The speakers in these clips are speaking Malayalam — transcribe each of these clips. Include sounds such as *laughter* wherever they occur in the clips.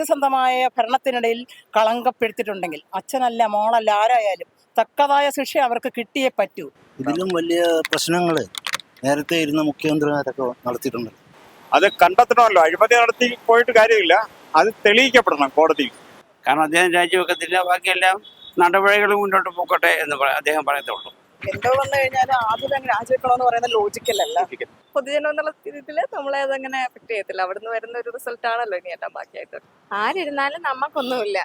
സത്യസന്ധമായ ഭരണത്തിനിടയിൽ കളങ്കപ്പെടുത്തിയിട്ടുണ്ടെങ്കിൽ അച്ഛനല്ല മോളല്ല ആരായാലും തക്കതായ ശിക്ഷ അവർക്ക് കിട്ടിയേ പറ്റൂ. ഇതിലും വലിയ പ്രശ്നങ്ങൾ നേരത്തെ ഇരുന്ന മുഖ്യമന്ത്രിമാരൊക്കെ നടത്തിയിട്ടുണ്ട്. അത് കണ്ടെത്തണമല്ലോ. അഴിമതി നടത്തി പോയിട്ട് കാര്യമില്ല. അത് തെളിയിക്കപ്പെടണം കോടതി കാരണം അദ്ദേഹം രാജിവെക്കത്തില്ല. ബാക്കിയെല്ലാം നടപടികൾ മുന്നോട്ട് പോക്കട്ടെ എന്ന് അദ്ദേഹം പറയത്തുള്ളൂ. എന്തോ വന്നു കഴിഞ്ഞാൽ ആദ്യം അങ്ങ് രാജിവെക്കണമെന്ന് പറയുന്ന ലോജിക്കലല്ല പൊതുജനം എന്നുള്ള ഇതിൽ നമ്മളെ അതങ്ങനെ എഫക്ട് ചെയ്യത്തില്ല. അവിടുന്ന് വരുന്ന ഒരു റിസൾട്ട് ആണല്ലോ ഇനി എല്ലാം ബാക്കിയായിട്ട്. ആരിരുന്നാലും നമുക്കൊന്നുമില്ല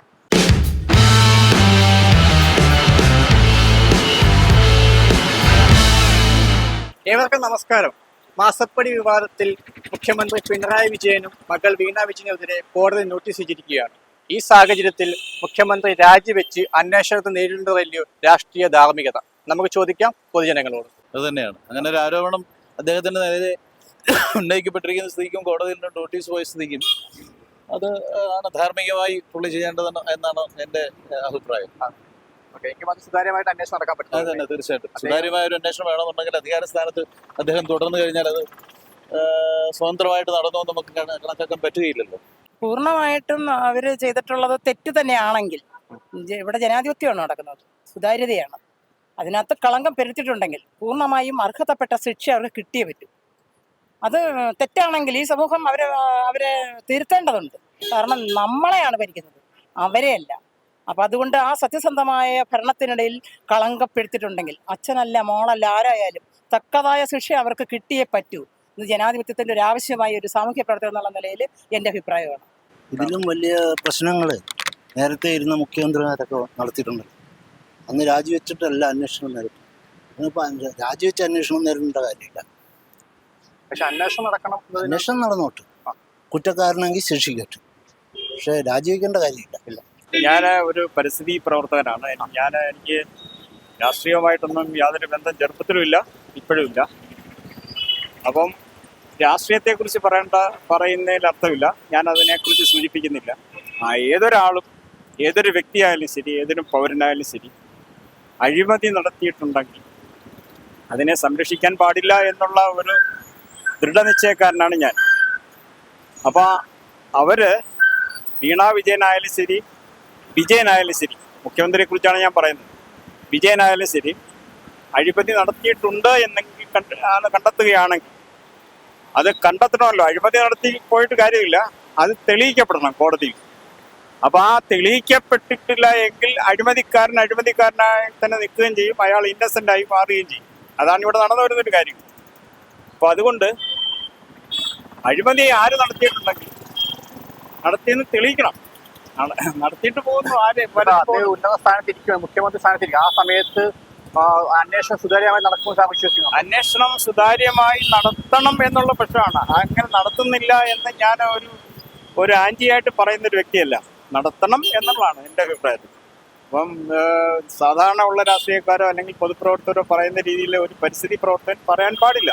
ഏവർക്കും നമസ്കാരം. മാസപ്പടി വിവാദത്തിൽ മുഖ്യമന്ത്രി പിണറായി വിജയനും മകൾ വീണ വിജയനെതിരെ കോടതി നോട്ടീസ് ചെയ്തിരിക്കുകയാണ് ഈ സാഹചര്യത്തിൽ മുഖ്യമന്ത്രി രാജിവെച്ച് അന്വേഷണത്തെ നേരിടേണ്ടതല്ലയോ രാഷ്ട്രീയ ധാർമ്മികത. നമുക്ക് ചോദിക്കാം പൊതുജനങ്ങളോട്. അത് തന്നെയാണ്. അങ്ങനെ ഒരു ആരോപണം അദ്ദേഹത്തിന്റെ നേരെ ഉന്നയിക്കപ്പെട്ടിരിക്കുന്ന സ്ഥിതിക്കും കോടതിയിൽ നിന്ന് നോട്ടീസ് പോയ സ്ഥിതിക്കും അത് ആണ് ധാർമ്മികമായി പുള്ളി ചെയ്യേണ്ടതെന്ന് എന്നാണ് എന്റെ അഭിപ്രായം. അത് സുതാര്യമായിട്ട് അന്വേഷണം നടക്കാൻ അത് പറ്റും തന്നെ തീർച്ചയായിട്ടും. സുതാര്യമായ ഒരു അന്വേഷണം വേണമെന്നുണ്ടെങ്കിൽ അധികാര സ്ഥാനത്ത് അദ്ദേഹം തുടർന്നു കഴിഞ്ഞാൽ അത് സ്വതന്ത്രമായിട്ട് നടന്നു നമുക്ക് കണ- കണക്കാക്കാൻ പറ്റുകയില്ലല്ലോ. പൂർണമായിട്ടും അവർ ചെയ്തിട്ടുള്ളത് തെറ്റ് തന്നെയാണെങ്കിൽ ഇവിടെ ജനാധിപത്യമാണ് നടക്കുന്നത്. സുതാര്യതയാണ്. അതിനകത്ത് കളങ്കം പെരുത്തിയിട്ടുണ്ടെങ്കിൽ പൂർണമായും അർഹതപ്പെട്ട ശിക്ഷ അവർക്ക് കിട്ടിയേ പറ്റൂ. അത് തെറ്റാണെങ്കിൽ ഈ സമൂഹം അവരെ അവരെ തിരുത്തേണ്ടതുണ്ട്. കാരണം നമ്മളെയാണ് ഭരിക്കുന്നത് അവരെയല്ല അപ്പൊ അതുകൊണ്ട് ആ സത്യസന്ധമായ ഭരണത്തിനിടയിൽ കളങ്കപ്പെടുത്തിയിട്ടുണ്ടെങ്കിൽ അച്ഛനല്ല മോളല്ല ആരായാലും തക്കതായ ശിക്ഷ അവർക്ക് കിട്ടിയേ പറ്റൂ. ഇത് ജനാധിപത്യത്തിന്റെ ഒരു ആവശ്യമായ ഒരു സാമൂഹ്യ പ്രവർത്തനം എന്നുള്ള നിലയിൽ എന്റെ അഭിപ്രായമാണ്. ഇതിലും വലിയ പ്രശ്നങ്ങൾ നേരത്തെ ഇരുന്ന മുഖ്യമന്ത്രിമാരൊക്കെ നടത്തിയിട്ടുണ്ട്. അന്ന് രാജിവെച്ചിട്ടല്ല അന്വേഷണം നേരിട്ടു ഇന്നിപ്പോൾ രാജിവെച്ച് അന്വേഷണം നേരിടേണ്ട കാര്യമില്ല. പക്ഷെ അന്വേഷണം നടക്കണം അന്വേഷണം നടന്നോട്ട്. കുറ്റക്കാരനെങ്കിൽ ശിക്ഷിക്കട്ടെ. പക്ഷെ രാജിവെക്കേണ്ട കാര്യമില്ല. ഞാൻ ഒരു പരിസ്ഥിതി പ്രവർത്തകനാണ്. ഞാൻ എനിക്ക് രാഷ്ട്രീയമായിട്ടൊന്നും യാതൊരു ബന്ധം ചെറുപ്പത്തിലും ഇല്ല ഇപ്പോഴും ഇല്ല അപ്പം രാഷ്ട്രീയത്തെക്കുറിച്ച് പറയേണ്ട പറയുന്നതിൽ അർത്ഥമില്ല. ഞാൻ അതിനെക്കുറിച്ച് സൂചിപ്പിക്കുന്നില്ല. ആ ഏതൊരാളും ഏതൊരു വ്യക്തിയായാലും ശരി ഏതൊരു പൗരനായാലും ശരി അഴിമതി നടത്തിയിട്ടുണ്ടെങ്കിൽ അതിനെ സംരക്ഷിക്കാൻ പാടില്ല എന്നുള്ള ഒരു ദൃഢനിശ്ചയക്കാരനാണ് ഞാൻ. അപ്പോൾ അവർ വീണ വിജയനായാലും ശരി വിജയനായാലും ശരി മുഖ്യമന്ത്രിയെ കുറിച്ചാണ് ഞാൻ പറയുന്നത്. വിജയനായാലും ശരി അഴിമതി നടത്തിയിട്ടുണ്ട് എന്നെങ്കിൽ കണ്ട് കണ്ടെത്തുകയാണെങ്കിൽ അത് കണ്ടെത്തണമല്ലോ. അഴിമതി നടത്തി പോയിട്ട് കാര്യമില്ല. അത് തെളിയിക്കപ്പെടണം കോടതിയിൽ. അപ്പൊ ആ തെളിയിക്കപ്പെട്ടിട്ടില്ല എങ്കിൽ അഴിമതിക്കാരൻ അഴിമതിക്കാരനായി തന്നെ നിൽക്കുകയും ചെയ്യും. അയാൾ ഇന്നസെന്റ് ആയി മാറുകയും ചെയ്യും. അതാണ് ഇവിടെ നടന്നു വരുന്നൊരു കാര്യം. അപ്പൊ അതുകൊണ്ട് അഴിമതി ആര് നടത്തിയിട്ടുണ്ടെങ്കിൽ നടത്തിയെന്ന് തെളിയിക്കണം. നട- നടത്തിയിട്ട് പോകുന്നു ആര്? ഉന്നത സ്ഥാനത്തിരിക്കും മുഖ്യമന്ത്രി സ്ഥാനത്തിരിക്കും ആ സമയത്ത് അന്വേഷണം സുതാര്യമായി നടക്കുമെന്ന് വിശ്വസിക്കുന്നു. അന്വേഷണം സുതാര്യമായി നടത്തണം എന്നുള്ള പക്ഷമാണ് അങ്ങനെ നടത്തുന്നില്ല എന്ന് ഞാൻ ഒരു ഒരു ആന്റിയായിട്ട് പറയുന്ന ഒരു വ്യക്തിയല്ല. നടത്തണം എന്നുള്ളതാണ് എന്റെ അഭിപ്രായത്തിൽ അപ്പം സാധാരണ ഉള്ള രാഷ്ട്രീയക്കാരോ അല്ലെങ്കിൽ പൊതുപ്രവർത്തകരോ പറയുന്ന രീതിയിൽ ഒരു പരിസ്ഥിതി പ്രവർത്തകൻ പറയാൻ പാടില്ല.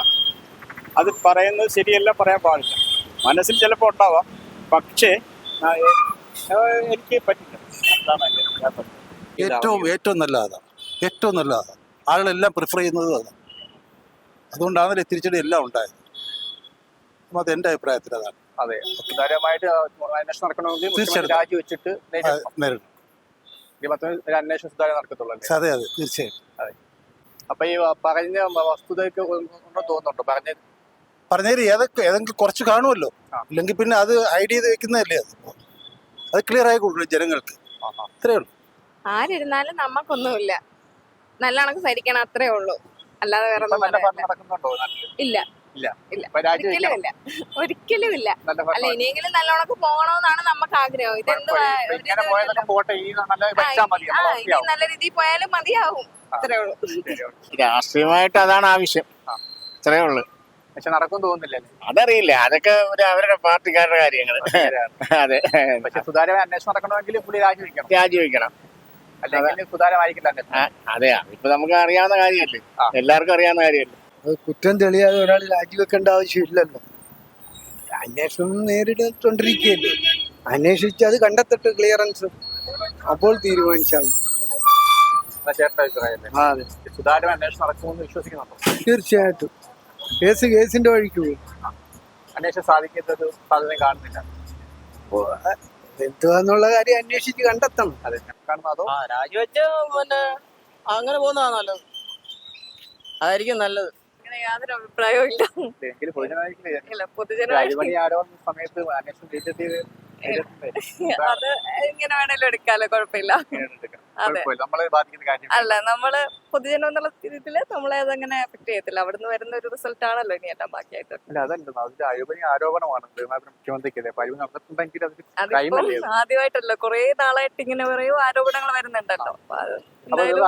അത് പറയുന്നത് ശരിയല്ല പറയാൻ പാടില്ല. മനസ്സിൽ ചിലപ്പോൾ ഉണ്ടാവാം. പക്ഷേ എനിക്ക് പറ്റില്ല. ഏറ്റവും ഏറ്റവും നല്ല അതാണ് ഏറ്റവും നല്ല അതാണ് ആളുകളെല്ലാം പ്രിഫർ ചെയ്യുന്നത് അതാണ്. അതുകൊണ്ടാണ് തിരിച്ചടി എല്ലാം ഉണ്ടായത്. അപ്പം അത് എന്റെ അഭിപ്രായത്തിൽ അതാണ്. അതെ. സുതാര്യമായിട്ട് അന്വേഷണം നടക്കണമെങ്കിൽ. രാജിവെച്ചിട്ട് നേരിടും. ഒരു അന്വേഷണം സുതാര്യം നടക്കത്തുള്ളൂ അതെ അതെ. തീർച്ചയായും. അപ്പൊ ഈ പറഞ്ഞ വസ്തുതയ്ക്ക് തോന്നുന്നുണ്ടോ? പറഞ്ഞ പറഞ്ഞേരി ഏതൊക്കെ ഏതെങ്കിലും കുറച്ച് കാണുമല്ലോ. അല്ലെങ്കിൽ ഇല്ലെങ്കിൽ പിന്നെ അത് ഹൈഡ് ചെയ്ത് വെക്കുന്നതല്ലേ അത്? അത് ക്ലിയർ ആയി കൊടുക്കും ജനങ്ങൾക്ക്. അത്രേ ഉള്ളൂ. ആരിരുന്നാലും നമുക്കൊന്നുമില്ല നല്ല കണക്ക് സരിക്കണം അത്രേ ഉള്ളൂ. അല്ലാതെ വേറെ ഇല്ല. ഇല്ല. ഒരിക്കലും ഇല്ല. ഒരിക്കലും ഇല്ല അല്ല ഇനിയെങ്കിലും നല്ലോണക്ക് പോകണമെന്നാണ് നമുക്ക് ആഗ്രഹം ഇതെന്തുവാ? ഇനി നല്ല രീതിയിൽ പോയാലും മതിയാവും. അത്രേ ഉള്ളൂ. രാഷ്ട്രീയമായിട്ട് അതാണ് ആവശ്യം അത്രേ ഉള്ളു. പക്ഷെ നടക്കും തോന്നുന്നില്ല അതറിയില്ല. അതൊക്കെ ഒരു അവരുടെ പാർട്ടിക്കാരുടെ കാര്യങ്ങൾ അതെ. പക്ഷെ സുതാര്യമായ അന്വേഷണം നടക്കണമെങ്കിൽ പുള്ളി രാജിവെക്കണം. രാജിവെക്കണം. അല്ലെങ്കിൽ സുതാര്യമായിരിക്കില്ല അതെയാ. ഇപ്പൊ നമുക്ക് അറിയാവുന്ന കാര്യമല്ലേ? എല്ലാവർക്കും അറിയാവുന്ന കാര്യമല്ലേ? അത് കുറ്റം തെളിയാതെ ഒരാൾ രാജിവെക്കേണ്ട ആവശ്യമില്ലല്ലോ. അന്വേഷണം നേരിട്ടുകൊണ്ടിരിക്കുകയല്ലേ അന്വേഷിച്ച് അത് കണ്ടെത്തട്ടെ ക്ലിയറൻസ്. അപ്പോൾ തീരുമാനിച്ചാൽ തീർച്ചയായിട്ടും. കേസ് കേസിന്റെ വഴിക്ക് പോകും എന്തുവാന്നുള്ള കാര്യം അന്വേഷിച്ച് കണ്ടെത്തണം. അതെ കാണുന്നു ആ രാജിവെച്ച പിന്നെ അങ്ങനെ പോകുന്നതാണ് നല്ലത്. അതായിരിക്കും നല്ലത്. യാതൊരു അഭിപ്രായവും ഇല്ല ഇല്ല. *laughs* അത് എങ്ങനെ വേണേലും എടുക്കാലോ കുഴപ്പമില്ല അതെ. അല്ല നമ്മൾ പൊതുജനം എന്നുള്ള രീതിയിൽ നമ്മളെ അതങ്ങനെ എഫക്ട് ചെയ്യത്തില്ല. അവിടുന്ന് വരുന്ന ഒരു റിസൾട്ട് ആണല്ലോ ഇനി എല്ലാം ബാക്കിയായിട്ട്. അല്ല അതല്ല. അതിന്റെ അഴിമതി ആരോപണമാണ്. ആദ്യമായിട്ടല്ലോ. കുറെ നാളായിട്ട് ഇങ്ങനെ പറയും ആരോപണങ്ങൾ വരുന്നുണ്ടല്ലോ.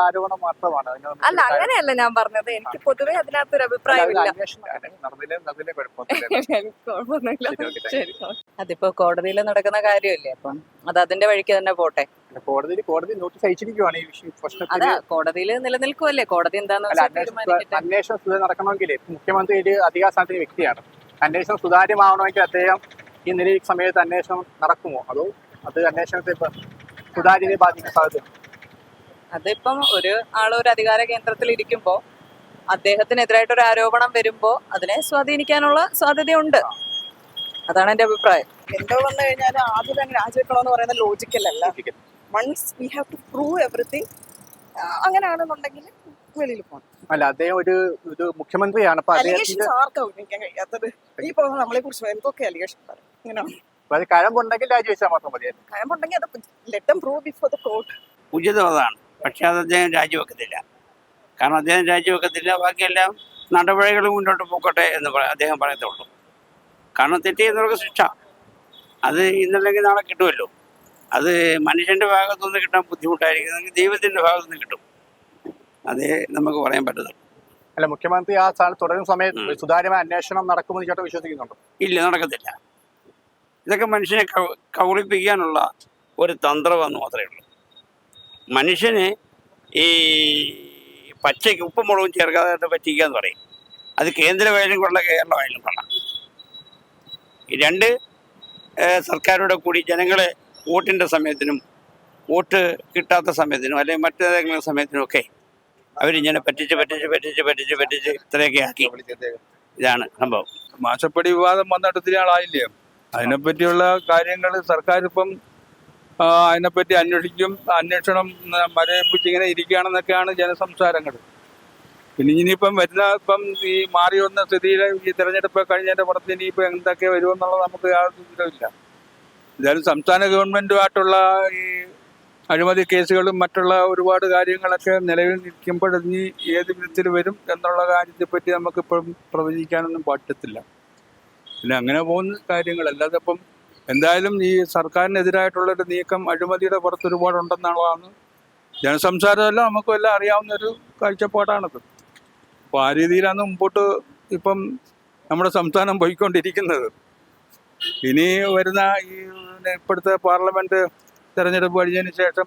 ആരോപണം മാത്രമാണ്. അല്ല അങ്ങനെയല്ല ഞാൻ പറഞ്ഞത്. എനിക്ക് പൊതുവെ അതിനകത്തൊരു ഒരു അഭിപ്രായമില്ല. കുഴപ്പമൊന്നുമില്ല. *laughs* അതിപ്പോ കോടതിയിൽ നടക്കുന്ന കാര്യമല്ലേ? അപ്പം അത് അതിന്റെ വഴിക്ക് തന്നെ പോട്ടെ. കോടതിയിൽ കോടതി നോട്ടീസ് അയച്ചിരിക്കുവാണ് ഈ വിഷയം പ്രശ്നത്തിൽ അതാ കോടതിയിൽ നിലനിൽക്കുമല്ലേ കോടതി എന്താന്ന് അല്ല വെച്ചാൽ അന്വേഷണം തീരുമാനിക്കട്ടെ. അന്വേഷണം സുതാര്യം നടക്കണമെങ്കിൽ മുഖ്യമന്ത്രി ഒരു അധികാരസ്ഥാനത്തിന് വ്യക്തിയാണ്. അന്വേഷണം സുതാര്യമാവണമെങ്കിൽ അദ്ദേഹം ഈ നിലയിൽ സമയത്ത് അന്വേഷണം നടക്കുമോ? അതോ അത് അന്വേഷണത്തെ ഇപ്പൊ സുതാര്യതയെ ബാധിക്കാൻ സാധ്യത അതിപ്പം ഒരു ആൾ ഒരു അധികാര കേന്ദ്രത്തിൽ ഇരിക്കുമ്പോ അദ്ദേഹത്തിനെതിരായിട്ട് ഒരു ആരോപണം വരുമ്പോ അതിനെ സ്വാധീനിക്കാനുള്ള സാധ്യതയുണ്ട്. അതാണ് എന്റെ അഭിപ്രായം. എന്തോ വന്നു കഴിഞ്ഞാൽ ആദ്യം അങ്ങ് രാജിവെക്കണമെന്ന് പറയുന്ന ലോജിക്കലല്ല once we have to prove everything അങ്ങനെയാണെന്നുണ്ടെങ്കിൽ വെളിയിൽ പോകണം അല്ല അദ്ദേഹം ഒരു ഒരു മുഖ്യമന്ത്രിയാണ്. ആർക്കാ ഉന്നയിക്കാൻ കഴിയാത്തത് ഈ പോകുന്ന നമ്മളെ കുറിച്ച് എന്തൊക്കെ അലിഗേഷൻ പറയും ഇങ്ങനെ. അത് കഴമ്പുണ്ടെങ്കിൽ രാജിവെച്ചാൽ മാത്രം മതിയായിരുന്നു. കയമ്പുണ്ടെങ്കിൽ അത് let them prove before the court ഉചിതം അതാണ് പക്ഷെ അത് അദ്ദേഹം രാജിവെക്കത്തില്ല. കാരണം അദ്ദേഹം രാജിവെക്കത്തില്ല. ബാക്കിയെല്ലാം നടപടികൾ മുന്നോട്ട് പോക്കട്ടെ എന്ന് അദ്ദേഹം പറയത്തുള്ളൂ. കാരണം തെറ്റ് ചെയ്യുന്നവർക്ക് ശിക്ഷ. അത് ഇന്നല്ലെങ്കിൽ നാളെ കിട്ടുമല്ലോ. അത് മനുഷ്യന്റെ ഭാഗത്തുനിന്ന് കിട്ടാൻ ബുദ്ധിമുട്ടായിരിക്കും. ദൈവത്തിന്റെ ഭാഗത്തുനിന്ന് കിട്ടും. അതേ നമുക്ക് പറയാൻ പറ്റത്തുള്ളൂ. അല്ല മുഖ്യമന്ത്രി ആ സ്ഥാനത്ത് തുടരുന്ന സമയത്ത്. സുതാര്യമായ അന്വേഷണം നടക്കുമെന്ന് ചേട്ടൻ വിശ്വസിക്കുന്നുണ്ടോ? ഇല്ല നടക്കത്തില്ല. ഇതൊക്കെ മനുഷ്യനെ കൗളിപ്പിക്കാനുള്ള ഒരു തന്ത്രമെന്ന് മാത്രമേ ഉള്ളൂ. മനുഷ്യന് ഈ പച്ചയ്ക്ക് ഉപ്പും മുളകും ചേർക്കാതെ പറ്റിക്കുക എന്ന് പറയും. അത് കേന്ദ്രമായാലും കൊള്ളാം കേരളമായാലും കൊള്ളാം. ഈ രണ്ട് സർക്കാരോടെ കൂടി ജനങ്ങളെ വോട്ടിന്റെ സമയത്തിനും വോട്ട് കിട്ടാത്ത സമയത്തിനും അല്ലെങ്കിൽ മറ്റേതെങ്കിലും സമയത്തിനും ഒക്കെ അവരിങ്ങനെ പറ്റിച്ച് പറ്റിച്ച് പറ്റിച്ച് പറ്റിച്ച് പറ്റിച്ച് ഇത്രയൊക്കെ ആക്കി. ഇതാണ് സംഭവം. മാസപ്പടി വിവാദം വന്നിട്ട് ഒത്തിരി ആളായില്ലേ? അതിനെപ്പറ്റിയുള്ള കാര്യങ്ങൾ സർക്കാർ ഇപ്പം അതിനെപ്പറ്റി അന്വേഷിക്കും അന്വേഷണം ന- മരവിപ്പിച്ച് ഇങ്ങനെ ഇരിക്കുകയാണെന്നൊക്കെയാണ് ജനസംസാരങ്ങൾ പിന്നെ ഇനിയിപ്പം വരുന്ന ഇപ്പം ഈ മാറി വന്ന സ്ഥിതിയിൽ ഈ തെരഞ്ഞെടുപ്പ് കഴിഞ്ഞതിന്റെ പുറത്ത് ഇനിയിപ്പോൾ എന്തൊക്കെ വരുമെന്നുള്ളത് നമുക്ക് യാതൊരു വിവരമില്ല എന്തായാലും സംസ്ഥാന ഗവൺമെന്റുമായിട്ടുള്ള ഈ അഴിമതി കേസുകളും മറ്റുള്ള ഒരുപാട് കാര്യങ്ങളൊക്കെ നിലവിൽ നിൽക്കുമ്പോൾ ഇനി ഏത് വിധത്തിൽ വരും എന്നുള്ള കാര്യത്തെപ്പറ്റി നമുക്കിപ്പം പ്രവചിക്കാനൊന്നും പറ്റത്തില്ല. പിന്നെ അങ്ങനെ പോകുന്ന കാര്യങ്ങൾ അല്ലാതെ ഇപ്പം എന്തായാലും ഈ സർക്കാരിനെതിരായിട്ടുള്ളൊരു നീക്കം അഴിമതിയുടെ പുറത്ത് ഒരുപാടുണ്ടെന്നുള്ളതാണ് ജനസംസാരമെല്ലാം നമുക്കും എല്ലാം അറിയാവുന്ന ഒരു കാഴ്ചപ്പാടാണത്. അപ്പോൾ ആ രീതിയിലാണ് മുമ്പോട്ട് ഇപ്പം നമ്മുടെ സംസ്ഥാനം പോയിക്കൊണ്ടിരിക്കുന്നത്. ഇനി വരുന്ന ഈ പിന്നെ ഇപ്പോഴത്തെ പാർലമെന്റ് തെരഞ്ഞെടുപ്പ് കഴിഞ്ഞതിന് ശേഷം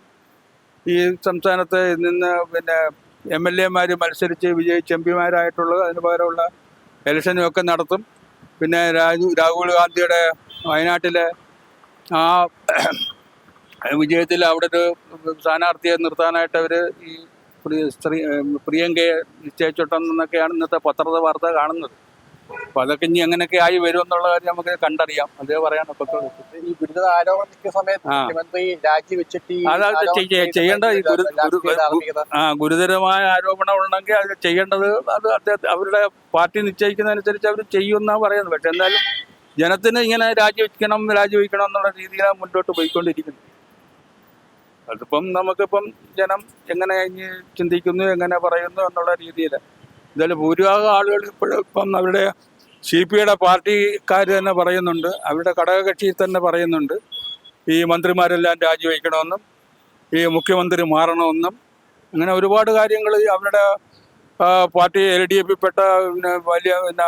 ഈ സംസ്ഥാനത്ത് നിന്ന് പിന്നെ എം എൽ എമാർ മത്സരിച്ച് വിജയിച്ച് എം പിമാരായിട്ടുള്ളത് അതിന് പകരമുള്ള ഇലക്ഷനും ഒക്കെ നടത്തും. പിന്നെ രാജു രാഹുൽ ഗാന്ധിയുടെ വയനാട്ടിലെ ആ വിജയത്തിൽ അവിടെ ഒരു സ്ഥാനാർത്ഥിയെ നിർത്താനായിട്ട് അവർ ഈ സ്ത്രീ പ്രിയങ്കയെ നിശ്ചയിച്ചിട്ടെന്നൊക്കെയാണ് ഇന്നത്തെ പത്രത്തെ വാർത്ത കാണുന്നത്. അപ്പോൾ അതൊക്കെ ഇനി എങ്ങനെയൊക്കെ ആയി വരും എന്നുള്ള കാര്യം നമുക്ക് കണ്ടറിയാം. അതേ പറയാൻ ഒക്കത്തുള്ളൂ. ഈ ഗുരുതര ആരോപണം നിൽക്കുന്ന സമയത്ത്. മുഖ്യമന്ത്രി രാജിവെച്ചിട്ട് ചെയ്യേണ്ട ആ ഗുരുതരമായ ആരോപണം ഉണ്ടെങ്കിൽ അത് ചെയ്യേണ്ടത് അത് അദ്ദേഹത്തെ അവരുടെ പാർട്ടി നിശ്ചയിക്കുന്നതനുസരിച്ച് അവർ ചെയ്യുമെന്നാണ് പറയുന്നത്. പക്ഷെ എന്തായാലും ജനത്തിന് ഇങ്ങനെ രാജിവെക്കണം രാജിവെക്കണം എന്നുള്ള രീതിയിലാണ് മുന്നോട്ട് പോയിക്കൊണ്ടിരിക്കുന്നത്. അതിപ്പം നമുക്കിപ്പം ജനം എങ്ങനെ ചിന്തിക്കുന്നു എങ്ങനെ പറയുന്നു എന്നുള്ള രീതിയിൽ എന്തായാലും ഭൂരിഭാഗം ആളുകൾ ഇപ്പോഴും ഇപ്പം അവരുടെ സി പി ഐയുടെ പാർട്ടിക്കാർ തന്നെ പറയുന്നുണ്ട്. അവരുടെ ഘടകകക്ഷി തന്നെ പറയുന്നുണ്ട്. ഈ മന്ത്രിമാരെല്ലാം രാജിവെക്കണമെന്നും ഈ മുഖ്യമന്ത്രി മാറണമെന്നും. അങ്ങനെ ഒരുപാട് കാര്യങ്ങൾ അവരുടെ പാർട്ടി എൽ ഡി എഫിൽ പെട്ട പിന്നെ വലിയ പിന്നെ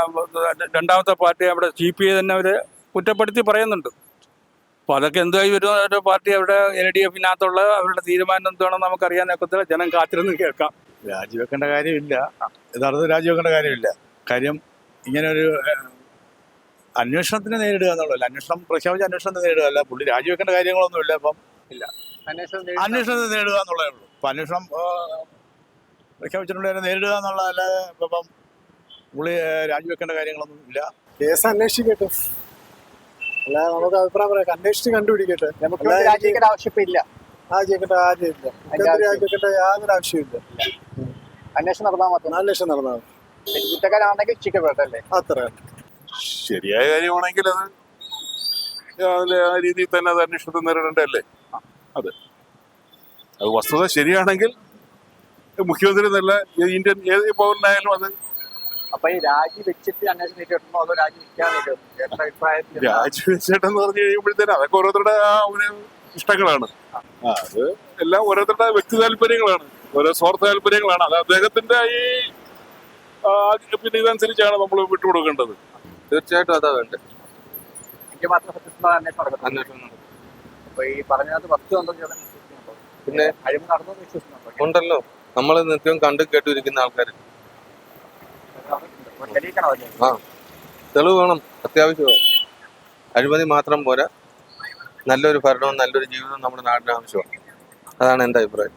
രണ്ടാമത്തെ പാർട്ടി അവിടെ സി പി ഐ തന്നെ അവർ കുറ്റപ്പെടുത്തി പറയുന്നുണ്ട്. അപ്പോൾ അതൊക്കെ എന്തായി വരുന്ന പാർട്ടി അവിടെ എൽ ഡി എഫിനകത്തുള്ള അവരുടെ തീരുമാനം എന്താണെന്ന് നമുക്കറിയാനൊക്കത്തില്ല ജനം കാത്തിരുന്ന് കേൾക്കാം. രാജിവെക്കേണ്ട കാര്യമില്ല. യഥാർത്ഥത്തിൽ രാജിവെക്കേണ്ട കാര്യമില്ല. കാര്യം ഇങ്ങനെ ഒരു ഏഹ്, അന്വേഷണത്തിന് നേരിടുക എന്നുള്ളതല്ല. അന്വേഷണം പ്രഖ്യാപിച്ച അന്വേഷണത്തിന് നേരിടുക അല്ല. പുള്ളി രാജിവെക്കേണ്ട കാര്യങ്ങളൊന്നുമില്ല. അപ്പം അന്വേഷണം നേരിടുന്ന- അന്വേഷണത്തിന് നേരിടുക എന്നുള്ളതേ ഉള്ളൂ. അപ്പം അന്വേഷണം പ്രഖ്യാപിച്ചിട്ടുണ്ടെങ്കിൽ നേരിടുക എന്നുള്ളതല്ലാതെ ഇപ്പം പുള്ളി രാജിവെക്കേണ്ട കാര്യങ്ങളൊന്നും ഇല്ല. കേസ് അന്വേഷിക്കട്ടെ. അല്ല നമുക്ക് അഭിപ്രായം പറയാം. അന്വേഷിച്ച് കണ്ടുപിടിക്കട്ടെ. നമുക്ക് രാജിവെക്കേണ്ട ആവശ്യമില്ല. രാജിവെക്കേണ്ട ആദ്യമില്ല രാജിവെക്കേണ്ട യാതൊരു ആവശ്യമില്ല അന്വേഷണം നടന്നാൽ മാത്രം. അന്വേഷണം നടന്നാൽ കുറ്റക്കാരാണെങ്കിൽ ശിക്ഷപ്പെട്ടല്ലേ അത്ര. ശരിയായ കാര്യമാണെങ്കിൽ അത് ആ രീതിയിൽ തന്നെ അത് അന്വേഷണത്തെ നേരിടേണ്ടതല്ലേ? അതെ. അത് വസ്തുത ശരിയാണെങ്കിൽ മുഖ്യമന്ത്രി നല്ല ഇന്ത്യൻ ഏത് പൗരനായാലും അത് അപ്പൊ ഈ രാജി വെച്ചിട്ട് അന്വേഷണം അതോ രാജി വെക്കാൻ അഭിപ്രായത്തിൽ? രാജിവെച്ചേട്ടെന്ന് പറഞ്ഞു കഴിയുമ്പോഴത്തേനും അതൊക്കെ ഓരോരുത്തരുടെ ആ ഒരു ഇഷ്ടങ്ങളാണ്. ആ അത് എല്ലാം ഓരോരുത്തരുടെ വ്യക്തി താല്പര്യങ്ങളാണ്. ഓരോ സ്വാർത്ഥ താല്പര്യങ്ങളാണ്. അത് അദ്ദേഹത്തിന്റെ ഈ പിന്നെ ഇതനുസരിച്ചാണ് നമ്മൾ വിട്ടുകൊടുക്കേണ്ടത്. തീർച്ചയായിട്ടും അതാ വേണ്ടത്. മാത്രം സത്യസന്ധമായ അന്വേഷണം നടക്കുന്നത് അന്വേഷണം നടത്തും. അപ്പൊ ഈ പറഞ്ഞതിനകത്ത് വസ്തു ഉണ്ടോ എന്ന് ചേട്ടൻ വിശ്വസിക്കുന്നുണ്ടോ? പിന്നെ അഴിമതി നടന്നു വിശ്വസിക്കുന്നുണ്ടോ? ഉണ്ടല്ലോ. നമ്മൾ നിത്യം കണ്ടു കേട്ടിരിക്കുന്ന ആൾക്കാർ ആ. തെളിവ് വേണം. അത്യാവശ്യമാണ്. അഴിമതി മാത്രം പോരാ. നല്ലൊരു ഭരണവും നല്ലൊരു ജീവിതവും നമ്മുടെ നാടിന് ആവശ്യമാണ്. അതാണ് എന്റെ അഭിപ്രായം.